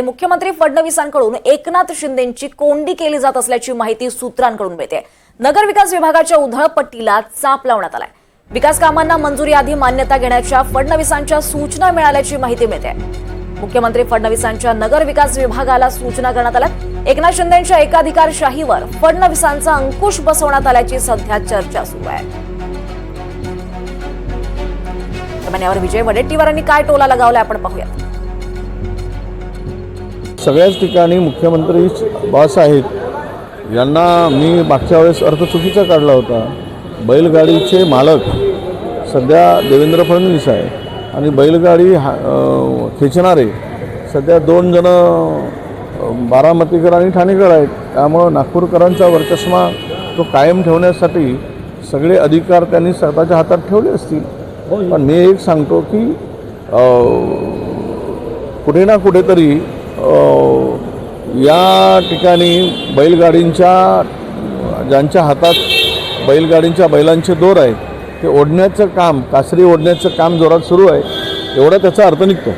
मुख्यमंत्री फडणवीसांकडून एकनाथ शिंदेची कोंडी केली जात असल्याची माहिती सूत्रांकडून मिळते. नगर विकास विभागाच्या उधळपट्टीला चाप लावण्यात आलाय. विकास कामांना मंजुरी आधी मान्यता घेण्याच्या फडणवीसांच्या सूचना मिळाल्याची माहिती मिळते. मुख्यमंत्री फडणवीसांच्या नगर विकास विभागाला सूचना करण्यात आल्या एकनाथ शिंदेच्या एकाधिकारशाहीवर फडणवीसांचा अंकुश बसवण्यात आल्याची सध्या चर्चा सुरू आहे. दरम्यान यावर विजय वडेट्टीवारांनी काय टोला लगावलाय आपण पाहूयात. सगळ्याच ठिकाणी मुख्यमंत्री आहेत. यांना मी मागच्या वेळेस अर्थ चुकीचा काढला होता. बैलगाडीचे मालक सध्या देवेंद्र फडणवीस आहे आणि बैलगाडी हा खेचणारे सध्या दोन जण बारामतीकर आणि ठाणेकर आहेत. त्यामुळं नागपूरकरांचा वर्चस्मा तो कायम ठेवण्यासाठी सगळे अधिकार त्यांनी स्वतःच्या हातात ठेवले असतील. पण मी एक सांगतो की कुठे ना कुठेतरी या ठिकाणी बैलगाडींच्या ज्यांच्या हातात बैलगाडींच्या बैलांचे दोर आहे ते ओढण्याचं काम कासरी ओढण्याचं काम जोरात सुरू आहे एवढा त्याचा अर्थ निघतो.